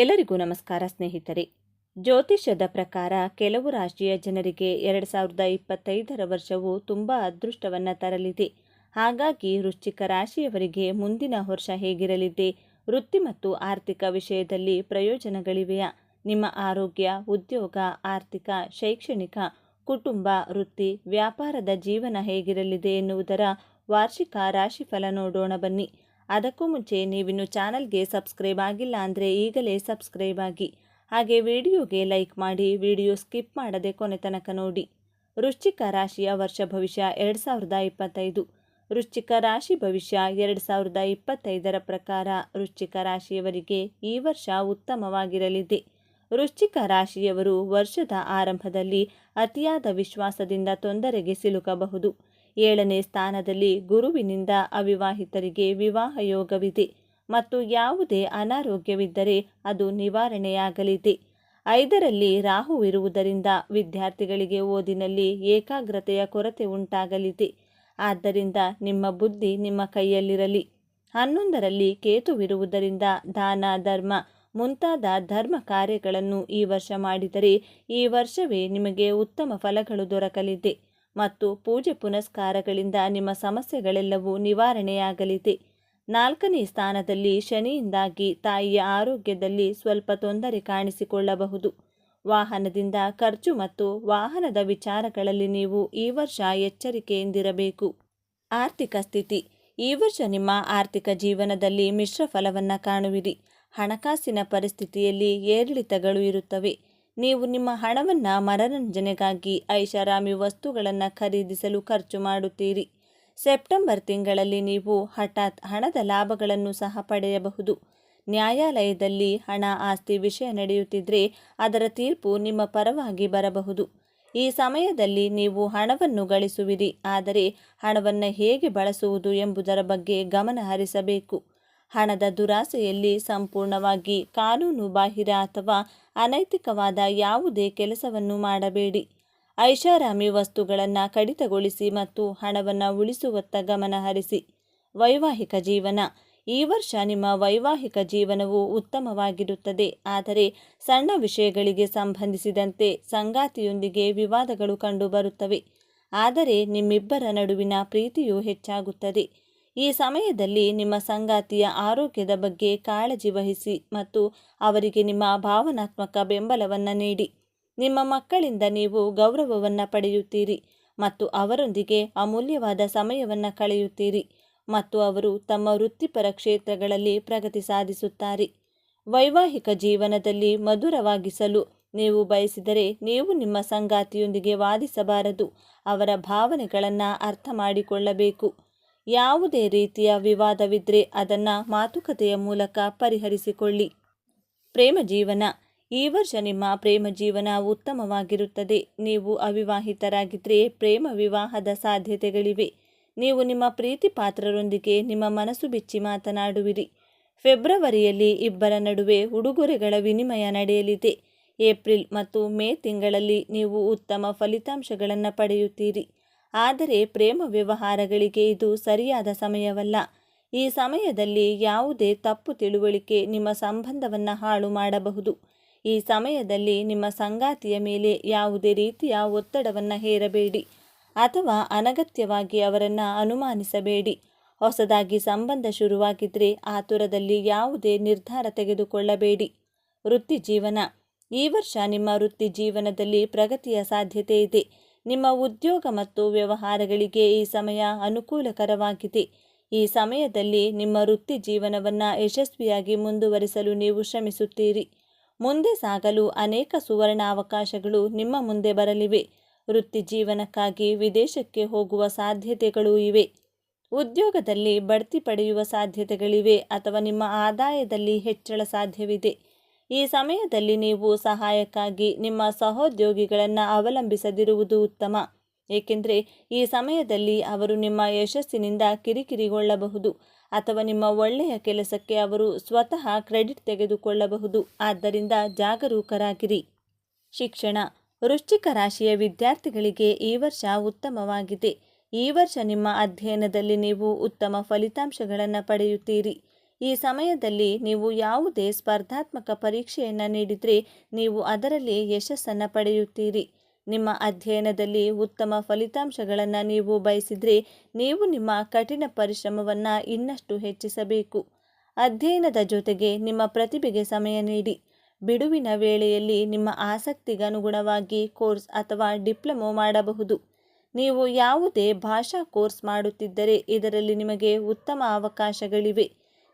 ಎಲ್ಲರಿಗೂ ನಮಸ್ಕಾರ ಸ್ನೇಹಿತರೆ. ಜ್ಯೋತಿಷ್ಯದ ಪ್ರಕಾರ ಕೆಲವು ರಾಶಿಯ ಜನರಿಗೆ ಎರಡು ಸಾವಿರದ ಇಪ್ಪತ್ತೈದರ ವರ್ಷವು ತುಂಬ ಅದೃಷ್ಟವನ್ನು ತರಲಿದೆ. ಹಾಗಾಗಿ ವೃಶ್ಚಿಕ ರಾಶಿಯವರಿಗೆ ಮುಂದಿನ ವರ್ಷ ಹೇಗಿರಲಿದೆ? ವೃತ್ತಿ ಮತ್ತು ಆರ್ಥಿಕ ವಿಷಯದಲ್ಲಿ ಪ್ರಯೋಜನಗಳಿವೆಯಾ? ನಿಮ್ಮ ಆರೋಗ್ಯ, ಉದ್ಯೋಗ, ಆರ್ಥಿಕ, ಶೈಕ್ಷಣಿಕ, ಕುಟುಂಬ, ವೃತ್ತಿ, ವ್ಯಾಪಾರದ ಜೀವನ ಹೇಗಿರಲಿದೆ ಎನ್ನುವುದರ ವಾರ್ಷಿಕ ರಾಶಿಫಲ ನೋಡೋಣ ಬನ್ನಿ. ಅದಕ್ಕೂ ಮುಂಚೆ ನೀವಿನ್ನು ಚಾನಲ್ಗೆ ಸಬ್ಸ್ಕ್ರೈಬ್ ಆಗಿಲ್ಲ ಅಂದರೆ ಈಗಲೇ ಸಬ್ಸ್ಕ್ರೈಬ್ ಆಗಿ. ಹಾಗೆ ವಿಡಿಯೋಗೆ ಲೈಕ್ ಮಾಡಿ, ವಿಡಿಯೋ ಸ್ಕಿಪ್ ಮಾಡದೆ ಕೊನೆ ತನಕ ನೋಡಿ. ವೃಶ್ಚಿಕ ರಾಶಿಯ ವರ್ಷ ಭವಿಷ್ಯ ಎರಡು ಸಾವಿರದ ಇಪ್ಪತ್ತೈದು. ವೃಶ್ಚಿಕ ರಾಶಿ ಭವಿಷ್ಯ ಎರಡು ಸಾವಿರದ ಇಪ್ಪತ್ತೈದರ ಪ್ರಕಾರ ವೃಶ್ಚಿಕ ರಾಶಿಯವರಿಗೆ ಈ ವರ್ಷ ಉತ್ತಮವಾಗಿರಲಿದೆ. ವೃಶ್ಚಿಕ ರಾಶಿಯವರು ವರ್ಷದ ಆರಂಭದಲ್ಲಿ ಅತಿಯಾದ ವಿಶ್ವಾಸದಿಂದ ತೊಂದರೆಗೆ ಸಿಲುಕಬಹುದು. ಏಳನೇ ಸ್ಥಾನದಲ್ಲಿ ಗುರುವಿನಿಂದ ಅವಿವಾಹಿತರಿಗೆ ವಿವಾಹ ಯೋಗವಿದೆ ಮತ್ತು ಯಾವುದೇ ಅನಾರೋಗ್ಯವಿದ್ದರೆ ಅದು ನಿವಾರಣೆಯಾಗಲಿದೆ. ಐದರಲ್ಲಿ ರಾಹು ಇರುವುದರಿಂದ ವಿದ್ಯಾರ್ಥಿಗಳಿಗೆ ಓದಿನಲ್ಲಿ ಏಕಾಗ್ರತೆಯ ಕೊರತೆ ಉಂಟಾಗಲಿದೆ. ಆದ್ದರಿಂದ ನಿಮ್ಮ ಬುದ್ಧಿ ನಿಮ್ಮ ಕೈಯಲ್ಲಿರಲಿ. ಹನ್ನೊಂದರಲ್ಲಿ ಕೇತುವಿರುವುದರಿಂದ ದಾನ, ಧರ್ಮ ಮುಂತಾದ ಧರ್ಮ ಕಾರ್ಯಗಳನ್ನು ಈ ವರ್ಷ ಮಾಡಿದರೆ ಈ ವರ್ಷವೇ ನಿಮಗೆ ಉತ್ತಮ ಫಲಗಳು ದೊರಕಲಿದೆ. ಮತ್ತು ಪೂಜೆ ಪುನಸ್ಕಾರಗಳಿಂದ ನಿಮ್ಮ ಸಮಸ್ಯೆಗಳೆಲ್ಲವೂ ನಿವಾರಣೆಯಾಗಲಿದೆ. ನಾಲ್ಕನೇ ಸ್ಥಾನದಲ್ಲಿ ಶನಿಯಿಂದಾಗಿ ತಾಯಿಯ ಆರೋಗ್ಯದಲ್ಲಿ ಸ್ವಲ್ಪ ತೊಂದರೆ ಕಾಣಿಸಿಕೊಳ್ಳಬಹುದು. ವಾಹನದಿಂದ ಖರ್ಚು ಮತ್ತು ವಾಹನದ ವಿಚಾರಗಳಲ್ಲಿ ನೀವು ಈ ವರ್ಷ ಎಚ್ಚರಿಕೆಯಿಂದಿರಬೇಕು. ಆರ್ಥಿಕ ಸ್ಥಿತಿ. ಈ ವರ್ಷ ನಿಮ್ಮ ಆರ್ಥಿಕ ಜೀವನದಲ್ಲಿ ಮಿಶ್ರ ಫಲವನ್ನು ಕಾಣುವಿರಿ. ಹಣಕಾಸಿನ ಪರಿಸ್ಥಿತಿಯಲ್ಲಿ ಏರಿಳಿತಗಳು ಇರುತ್ತವೆ. ನೀವು ನಿಮ್ಮ ಹಣವನ್ನು ಮನರಂಜನೆಗಾಗಿ ಐಷಾರಾಮಿ ವಸ್ತುಗಳನ್ನು ಖರೀದಿಸಲು ಖರ್ಚು ಮಾಡುತ್ತೀರಿ. ಸೆಪ್ಟೆಂಬರ್ ತಿಂಗಳಲ್ಲಿ ನೀವು ಹಠಾತ್ ಹಣದ ಲಾಭಗಳನ್ನು ಸಹ ಪಡೆಯಬಹುದು. ನ್ಯಾಯಾಲಯದಲ್ಲಿ ಹಣ ಆಸ್ತಿ ವಿಷಯ ನಡೆಯುತ್ತಿದ್ದರೆ ಅದರ ತೀರ್ಪು ನಿಮ್ಮ ಪರವಾಗಿ ಬರಬಹುದು. ಈ ಸಮಯದಲ್ಲಿ ನೀವು ಹಣವನ್ನು ಗಳಿಸುವಿರಿ, ಆದರೆ ಹಣವನ್ನು ಹೇಗೆ ಬಳಸುವುದು ಎಂಬುದರ ಬಗ್ಗೆ ಗಮನ ಹರಿಸಬೇಕು. ಹಣದ ದುರಾಸೆಯಲ್ಲಿ ಸಂಪೂರ್ಣವಾಗಿ ಕಾನೂನು ಬಾಹಿರ ಅಥವಾ ಅನೈತಿಕವಾದ ಯಾವುದೇ ಕೆಲಸವನ್ನು ಮಾಡಬೇಡಿ. ಐಷಾರಾಮಿ ವಸ್ತುಗಳನ್ನು ಕಡಿತಗೊಳಿಸಿ ಮತ್ತು ಹಣವನ್ನು ಉಳಿಸುವತ್ತ ಗಮನ ಹರಿಸಿ. ವೈವಾಹಿಕ ಜೀವನ. ಈ ವರ್ಷ ನಿಮ್ಮ ವೈವಾಹಿಕ ಜೀವನವು ಉತ್ತಮವಾಗಿರುತ್ತದೆ. ಆದರೆ ಸಣ್ಣ ವಿಷಯಗಳಿಗೆ ಸಂಬಂಧಿಸಿದಂತೆ ಸಂಗಾತಿಯೊಂದಿಗೆ ವಿವಾದಗಳು ಕಂಡುಬರುತ್ತವೆ. ಆದರೆ ನಿಮ್ಮಿಬ್ಬರ ನಡುವಿನ ಪ್ರೀತಿಯು ಹೆಚ್ಚಾಗುತ್ತದೆ. ಈ ಸಮಯದಲ್ಲಿ ನಿಮ್ಮ ಸಂಗಾತಿಯ ಆರೋಗ್ಯದ ಬಗ್ಗೆ ಕಾಳಜಿ ವಹಿಸಿ ಮತ್ತು ಅವರಿಗೆ ನಿಮ್ಮ ಭಾವನಾತ್ಮಕ ಬೆಂಬಲವನ್ನು ನೀಡಿ. ನಿಮ್ಮ ಮಕ್ಕಳಿಂದ ನೀವು ಗೌರವವನ್ನು ಪಡೆಯುತ್ತೀರಿ ಮತ್ತು ಅವರೊಂದಿಗೆ ಅಮೂಲ್ಯವಾದ ಸಮಯವನ್ನು ಕಳೆಯುತ್ತೀರಿ ಮತ್ತು ಅವರು ತಮ್ಮ ವೃತ್ತಿಪರ ಕ್ಷೇತ್ರಗಳಲ್ಲಿ ಪ್ರಗತಿ ಸಾಧಿಸುತ್ತಾರೆ. ವೈವಾಹಿಕ ಜೀವನದಲ್ಲಿ ಮಧುರವಾಗಿಸಲು ನೀವು ಬಯಸಿದರೆ ನೀವು ನಿಮ್ಮ ಸಂಗಾತಿಯೊಂದಿಗೆ ವಾದಿಸಬಾರದು. ಅವರ ಭಾವನೆಗಳನ್ನು ಅರ್ಥ ಮಾಡಿಕೊಳ್ಳಬೇಕು. ಯಾವುದೇ ರೀತಿಯ ವಿವಾದವಿದ್ರೆ ಅದನ್ನು ಮಾತುಕತೆಯ ಮೂಲಕ ಪರಿಹರಿಸಿಕೊಳ್ಳಿ. ಪ್ರೇಮ ಜೀವನ ಈ ವರ್ಷ ನಿಮ್ಮ ಪ್ರೇಮ ಜೀವನ ಉತ್ತಮವಾಗಿರುತ್ತದೆ. ನೀವು ಅವಿವಾಹಿತರಾಗಿದ್ದರೆ ಪ್ರೇಮ ವಿವಾಹದ ಸಾಧ್ಯತೆಗಳಿವೆ. ನೀವು ನಿಮ್ಮ ಪ್ರೀತಿ ಪಾತ್ರರೊಂದಿಗೆ ನಿಮ್ಮ ಮನಸ್ಸು ಬಿಚ್ಚಿ ಮಾತನಾಡುವಿರಿ. ಫೆಬ್ರವರಿಯಲ್ಲಿ ಇಬ್ಬರ ನಡುವೆ ಉಡುಗೊರೆಗಳ ವಿನಿಮಯ ನಡೆಯಲಿದೆ. ಏಪ್ರಿಲ್ ಮತ್ತು ಮೇ ತಿಂಗಳಲ್ಲಿ ನೀವು ಉತ್ತಮ ಫಲಿತಾಂಶಗಳನ್ನು ಪಡೆಯುತ್ತೀರಿ. ಆದರೆ ಪ್ರೇಮ ವ್ಯವಹಾರಗಳಿಗೆ ಇದು ಸರಿಯಾದ ಸಮಯವಲ್ಲ. ಈ ಸಮಯದಲ್ಲಿ ಯಾವುದೇ ತಪ್ಪು ತಿಳುವಳಿಕೆ ನಿಮ್ಮ ಸಂಬಂಧವನ್ನು ಹಾಳು ಮಾಡಬಹುದು. ಈ ಸಮಯದಲ್ಲಿ ನಿಮ್ಮ ಸಂಗಾತಿಯ ಮೇಲೆ ಯಾವುದೇ ರೀತಿಯ ಒತ್ತಡವನ್ನು ಹೇರಬೇಡಿ ಅಥವಾ ಅನಗತ್ಯವಾಗಿ ಅವರನ್ನು ಅನುಮಾನಿಸಬೇಡಿ. ಹೊಸದಾಗಿ ಸಂಬಂಧ ಶುರುವಾಗಿದ್ದರೆ ಆತುರದಲ್ಲಿ ಯಾವುದೇ ನಿರ್ಧಾರ ತೆಗೆದುಕೊಳ್ಳಬೇಡಿ. ವೃತ್ತಿ ಜೀವನ ಈ ವರ್ಷ ನಿಮ್ಮ ವೃತ್ತಿ ಜೀವನದಲ್ಲಿ ಪ್ರಗತಿಯ ಸಾಧ್ಯತೆ ಇದೆ. ನಿಮ್ಮ ಉದ್ಯೋಗ ಮತ್ತು ವ್ಯವಹಾರಗಳಿಗೆ ಈ ಸಮಯ ಅನುಕೂಲಕರವಾಗಿದೆ. ಈ ಸಮಯದಲ್ಲಿ ನಿಮ್ಮ ವೃತ್ತಿ ಜೀವನವನ್ನು ಯಶಸ್ವಿಯಾಗಿ ಮುಂದುವರಿಸಲು ನೀವು ಶ್ರಮಿಸುತ್ತೀರಿ. ಮುಂದೆ ಸಾಗಲು ಅನೇಕ ಸುವರ್ಣ ಅವಕಾಶಗಳು ನಿಮ್ಮ ಮುಂದೆ ಬರಲಿವೆ. ವೃತ್ತಿ ಜೀವನಕ್ಕಾಗಿ ವಿದೇಶಕ್ಕೆ ಹೋಗುವ ಸಾಧ್ಯತೆಗಳೂ ಇವೆ. ಉದ್ಯೋಗದಲ್ಲಿ ಬಡ್ತಿ ಪಡೆಯುವ ಸಾಧ್ಯತೆಗಳಿವೆ ಅಥವಾ ನಿಮ್ಮ ಆದಾಯದಲ್ಲಿ ಹೆಚ್ಚಳ ಸಾಧ್ಯವಿದೆ. ಈ ಸಮಯದಲ್ಲಿ ನೀವು ಸಹಾಯಕ್ಕಾಗಿ ನಿಮ್ಮ ಸಹೋದ್ಯೋಗಿಗಳನ್ನು ಅವಲಂಬಿಸದಿರುವುದು ಉತ್ತಮ. ಏಕೆಂದರೆ ಈ ಸಮಯದಲ್ಲಿ ಅವರು ನಿಮ್ಮ ಯಶಸ್ಸಿನಿಂದ ಕಿರಿಕಿರಿಗೊಳ್ಳಬಹುದು ಅಥವಾ ನಿಮ್ಮ ಒಳ್ಳೆಯ ಕೆಲಸಕ್ಕೆ ಅವರು ಸ್ವತಃ ಕ್ರೆಡಿಟ್ ತೆಗೆದುಕೊಳ್ಳಬಹುದು. ಆದ್ದರಿಂದ ಜಾಗರೂಕರಾಗಿರಿ. ಶಿಕ್ಷಣ. ವೃಶ್ಚಿಕ ರಾಶಿಯ ವಿದ್ಯಾರ್ಥಿಗಳಿಗೆ ಈ ವರ್ಷ ಉತ್ತಮವಾಗಿದೆ. ಈ ವರ್ಷ ನಿಮ್ಮ ಅಧ್ಯಯನದಲ್ಲಿ ನೀವು ಉತ್ತಮ ಫಲಿತಾಂಶಗಳನ್ನು ಪಡೆಯುತ್ತೀರಿ. ಈ ಸಮಯದಲ್ಲಿ ನೀವು ಯಾವುದೇ ಸ್ಪರ್ಧಾತ್ಮಕ ಪರೀಕ್ಷೆಯನ್ನು ನೀಡಿದರೆ ನೀವು ಅದರಲ್ಲಿ ಯಶಸ್ಸನ್ನು ಪಡೆಯುತ್ತೀರಿ. ನಿಮ್ಮ ಅಧ್ಯಯನದಲ್ಲಿ ಉತ್ತಮ ಫಲಿತಾಂಶಗಳನ್ನು ನೀವು ಬಯಸಿದರೆ ನೀವು ನಿಮ್ಮ ಕಠಿಣ ಪರಿಶ್ರಮವನ್ನು ಇನ್ನಷ್ಟು ಹೆಚ್ಚಿಸಬೇಕು. ಅಧ್ಯಯನದ ಜೊತೆಗೆ ನಿಮ್ಮ ಪ್ರತಿಭೆಗೆ ಸಮಯ ನೀಡಿ. ಬಿಡುವಿನ ವೇಳೆಯಲ್ಲಿ ನಿಮ್ಮ ಆಸಕ್ತಿಗನುಗುಣವಾಗಿ ಕೋರ್ಸ್ ಅಥವಾ ಡಿಪ್ಲೊಮೊ ಮಾಡಬಹುದು. ನೀವು ಯಾವುದೇ ಭಾಷಾ ಕೋರ್ಸ್ ಮಾಡುತ್ತಿದ್ದರೆ ಇದರಲ್ಲಿ ನಿಮಗೆ ಉತ್ತಮ ಅವಕಾಶಗಳಿವೆ.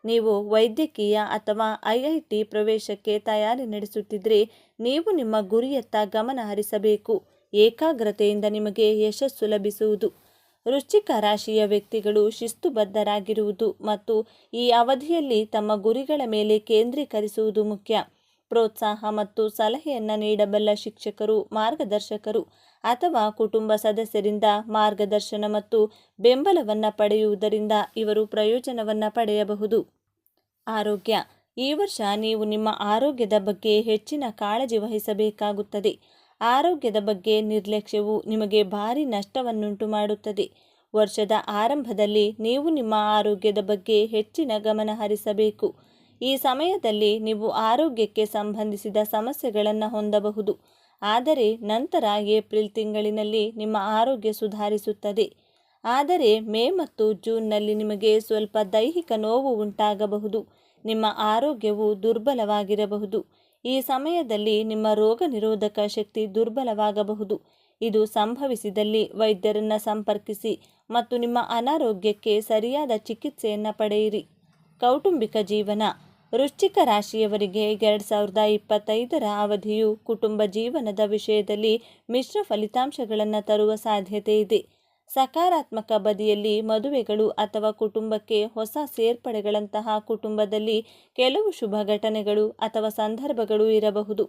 ನೀವು ವೈದ್ಯಕೀಯ ಅಥವಾ ಐಐಟಿ ಪ್ರವೇಶಕ್ಕೆ ತಯಾರಿ ನಡೆಸುತ್ತಿದ್ದರೆ ನೀವು ನಿಮ್ಮ ಗುರಿಯತ್ತ ಗಮನ ಹರಿಸಬೇಕು. ಏಕಾಗ್ರತೆಯಿಂದ ನಿಮಗೆ ಯಶಸ್ಸು ಲಭಿಸುವುದು. ವೃಶ್ಚಿಕ ರಾಶಿಯ ವ್ಯಕ್ತಿಗಳು ಶಿಸ್ತುಬದ್ಧರಾಗಿರುವುದು ಮತ್ತು ಈ ಅವಧಿಯಲ್ಲಿ ತಮ್ಮ ಗುರಿಗಳ ಮೇಲೆ ಕೇಂದ್ರೀಕರಿಸುವುದು ಮುಖ್ಯ. ಪ್ರೋತ್ಸಾಹ ಮತ್ತು ಸಲಹೆಯನ್ನು ನೀಡಬಲ್ಲ ಶಿಕ್ಷಕರು, ಮಾರ್ಗದರ್ಶಕರು ಅಥವಾ ಕುಟುಂಬ ಸದಸ್ಯರಿಂದ ಮಾರ್ಗದರ್ಶನ ಮತ್ತು ಬೆಂಬಲವನ್ನು ಪಡೆಯುವುದರಿಂದ ಇವರು ಪ್ರಯೋಜನವನ್ನು ಪಡೆಯಬಹುದು. ಆರೋಗ್ಯ. ಈ ವರ್ಷ ನೀವು ನಿಮ್ಮ ಆರೋಗ್ಯದ ಬಗ್ಗೆ ಹೆಚ್ಚಿನ ಕಾಳಜಿ ವಹಿಸಬೇಕಾಗುತ್ತದೆ. ಆರೋಗ್ಯದ ಬಗ್ಗೆ ನಿರ್ಲಕ್ಷ್ಯವು ನಿಮಗೆ ಭಾರಿ ನಷ್ಟವನ್ನುಂಟು ಮಾಡುತ್ತದೆ. ವರ್ಷದ ಆರಂಭದಲ್ಲಿ ನೀವು ನಿಮ್ಮ ಆರೋಗ್ಯದ ಬಗ್ಗೆ ಹೆಚ್ಚಿನ ಗಮನ ಹರಿಸಬೇಕು. ಈ ಸಮಯದಲ್ಲಿ ನೀವು ಆರೋಗ್ಯಕ್ಕೆ ಸಂಬಂಧಿಸಿದ ಸಮಸ್ಯೆಗಳನ್ನು ಹೊಂದಬಹುದು. ಆದರೆ ನಂತರ ಏಪ್ರಿಲ್ ತಿಂಗಳಿನಲ್ಲಿ ನಿಮ್ಮ ಆರೋಗ್ಯ ಸುಧಾರಿಸುತ್ತದೆ. ಆದರೆ ಮೇ ಮತ್ತು ಜೂನ್ನಲ್ಲಿ ನಿಮಗೆ ಸ್ವಲ್ಪ ದೈಹಿಕ ನೋವು ಉಂಟಾಗಬಹುದು. ನಿಮ್ಮ ಆರೋಗ್ಯವು ದುರ್ಬಲವಾಗಿರಬಹುದು. ಈ ಸಮಯದಲ್ಲಿ ನಿಮ್ಮ ರೋಗ ನಿರೋಧಕ ಶಕ್ತಿ ದುರ್ಬಲವಾಗಬಹುದು. ಇದು ಸಂಭವಿಸಿದಲ್ಲಿ ವೈದ್ಯರನ್ನು ಸಂಪರ್ಕಿಸಿ ಮತ್ತು ನಿಮ್ಮ ಅನಾರೋಗ್ಯಕ್ಕೆ ಸರಿಯಾದ ಚಿಕಿತ್ಸೆಯನ್ನು ಪಡೆಯಿರಿ. ಕೌಟುಂಬಿಕ ಜೀವನ. ವೃಶ್ಚಿಕ ರಾಶಿಯವರಿಗೆ ಎರಡು ಸಾವಿರದ ಇಪ್ಪತ್ತೈದರ ಅವಧಿಯು ಕುಟುಂಬ ಜೀವನದ ವಿಷಯದಲ್ಲಿ ಮಿಶ್ರ ಫಲಿತಾಂಶಗಳನ್ನು ತರುವ ಸಾಧ್ಯತೆ ಇದೆ. ಸಕಾರಾತ್ಮಕ ಬದಿಯಲ್ಲಿ ಮದುವೆಗಳು ಅಥವಾ ಕುಟುಂಬಕ್ಕೆ ಹೊಸ ಸೇರ್ಪಡೆಗಳಂತಹ ಕುಟುಂಬದಲ್ಲಿ ಕೆಲವು ಶುಭ ಘಟನೆಗಳು ಅಥವಾ ಸಂದರ್ಭಗಳು ಇರಬಹುದು.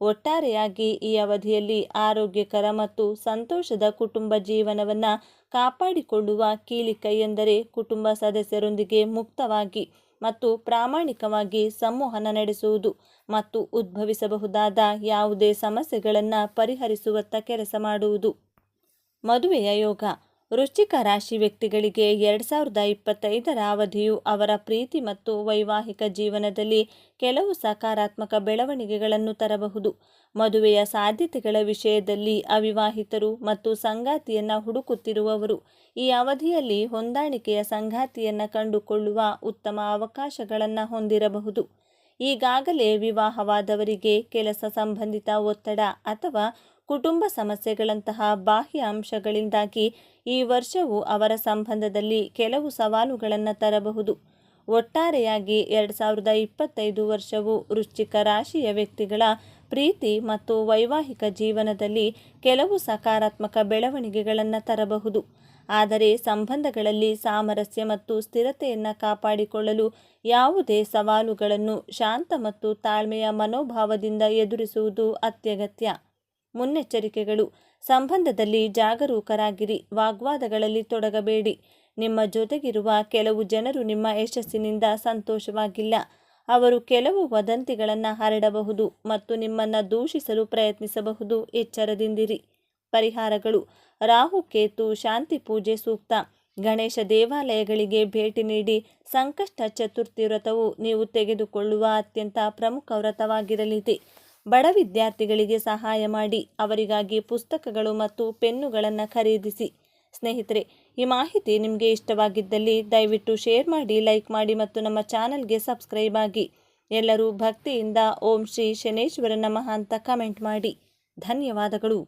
ಒಟ್ಟಾರೆಯಾಗಿ ಈ ಅವಧಿಯಲ್ಲಿ ಆರೋಗ್ಯಕರ ಮತ್ತು ಸಂತೋಷದ ಕುಟುಂಬ ಜೀವನವನ್ನು ಕಾಪಾಡಿಕೊಳ್ಳುವ ಕೀಲಿಕೈ ಎಂದರೆ ಕುಟುಂಬ ಸದಸ್ಯರೊಂದಿಗೆ ಮುಕ್ತವಾಗಿ ಮತ್ತು ಪ್ರಾಮಾಣಿಕವಾಗಿ ಸಂವಹನ ನಡೆಸುವುದು ಮತ್ತು ಉದ್ಭವಿಸಬಹುದಾದ ಯಾವುದೇ ಸಮಸ್ಯೆಗಳನ್ನು ಪರಿಹರಿಸುವತ್ತ ಕೆಲಸ ಮಾಡುವುದು. ಮದುವೆಯ ಯೋಗ. ವೃಶ್ಚಿಕ ರಾಶಿ ವ್ಯಕ್ತಿಗಳಿಗೆ ಎರಡು ಸಾವಿರದ ಇಪ್ಪತ್ತೈದರ ಅವಧಿಯು ಅವರ ಪ್ರೀತಿ ಮತ್ತು ವೈವಾಹಿಕ ಜೀವನದಲ್ಲಿ ಕೆಲವು ಸಕಾರಾತ್ಮಕ ಬೆಳವಣಿಗೆಗಳನ್ನು ತರಬಹುದು. ಮದುವೆಯ ಸಾಧ್ಯತೆಗಳ ವಿಷಯದಲ್ಲಿ ಅವಿವಾಹಿತರು ಮತ್ತು ಸಂಗಾತಿಯನ್ನು ಹುಡುಕುತ್ತಿರುವವರು ಈ ಅವಧಿಯಲ್ಲಿ ಹೊಂದಾಣಿಕೆಯ ಸಂಗಾತಿಯನ್ನು ಕಂಡುಕೊಳ್ಳುವ ಉತ್ತಮ ಅವಕಾಶಗಳನ್ನು ಹೊಂದಿರಬಹುದು. ಈಗಾಗಲೇ ವಿವಾಹವಾದವರಿಗೆ ಕೆಲಸ ಸಂಬಂಧಿತ ಒತ್ತಡ ಅಥವಾ ಕುಟುಂಬ ಸಮಸ್ಯೆಗಳಂತಹ ಬಾಹ್ಯ ಅಂಶಗಳಿಂದಾಗಿ ಈ ವರ್ಷವು ಅವರ ಸಂಬಂಧದಲ್ಲಿ ಕೆಲವು ಸವಾಲುಗಳನ್ನು ತರಬಹುದು. ಒಟ್ಟಾರೆಯಾಗಿ ಎರಡು ಸಾವಿರದ ಇಪ್ಪತ್ತೈದು ವರ್ಷವು ವೃಶ್ಚಿಕ ರಾಶಿಯ ವ್ಯಕ್ತಿಗಳ ಪ್ರೀತಿ ಮತ್ತು ವೈವಾಹಿಕ ಜೀವನದಲ್ಲಿ ಕೆಲವು ಸಕಾರಾತ್ಮಕ ಬೆಳವಣಿಗೆಗಳನ್ನು ತರಬಹುದು. ಆದರೆ ಸಂಬಂಧಗಳಲ್ಲಿ ಸಾಮರಸ್ಯ ಮತ್ತು ಸ್ಥಿರತೆಯನ್ನು ಕಾಪಾಡಿಕೊಳ್ಳಲು ಯಾವುದೇ ಸವಾಲುಗಳನ್ನು ಶಾಂತ ಮತ್ತು ತಾಳ್ಮೆಯ ಮನೋಭಾವದಿಂದ ಎದುರಿಸುವುದು ಅತ್ಯಗತ್ಯ. ಮುನ್ನೆಚ್ಚರಿಕೆಗಳು. ಸಂಬಂಧದಲ್ಲಿ ಜಾಗರೂಕರಾಗಿರಿ. ವಾಗ್ವಾದಗಳಲ್ಲಿ ತೊಡಗಬೇಡಿ. ನಿಮ್ಮ ಜೊತೆಗಿರುವ ಕೆಲವು ಜನರು ನಿಮ್ಮ ಯಶಸ್ಸಿನಿಂದ ಸಂತೋಷವಾಗಿಲ್ಲ. ಅವರು ಕೆಲವು ವದಂತಿಗಳನ್ನು ಹರಡಬಹುದು ಮತ್ತು ನಿಮ್ಮನ್ನು ದೂಷಿಸಲು ಪ್ರಯತ್ನಿಸಬಹುದು. ಎಚ್ಚರದಿಂದಿರಿ. ಪರಿಹಾರಗಳು. ರಾಹು, ಕೇತು, ಶಾಂತಿ ಪೂಜೆ ಸೂಕ್ತ. ಗಣೇಶ ದೇವಾಲಯಗಳಿಗೆ ಭೇಟಿ ನೀಡಿ ಸಂಕಷ್ಟ ಚತುರ್ಥಿ ವ್ರತವು ನೀವು ತೆಗೆದುಕೊಳ್ಳುವ ಅತ್ಯಂತ ಪ್ರಮುಖ ವ್ರತವಾಗಿರಲಿದೆ ಬಡ ವಿದ್ಯಾರ್ಥಿಗಳಿಗೆ ಸಹಾಯ ಮಾಡಿ ಅವರಿಗಾಗಿ ಪುಸ್ತಕಗಳು ಮತ್ತು ಪೆನ್ನುಗಳನ್ನು ಖರೀದಿಸಿ. ಸ್ನೇಹಿತರೆ, ಈ ಮಾಹಿತಿ ನಿಮಗೆ ಇಷ್ಟವಾಗಿದ್ದಲ್ಲಿ ದಯವಿಟ್ಟು ಶೇರ್ ಮಾಡಿ, ಲೈಕ್ ಮಾಡಿ ಮತ್ತು ನಮ್ಮ ಚಾನಲ್ಗೆ ಸಬ್ಸ್ಕ್ರೈಬ್ ಆಗಿ. ಎಲ್ಲರೂ ಭಕ್ತಿಯಿಂದ ಓಂ ಶ್ರೀ ಶನೇಶ್ವರ ನಮಃ ಅಂತ ಕಮೆಂಟ್ ಮಾಡಿ. ಧನ್ಯವಾದಗಳು.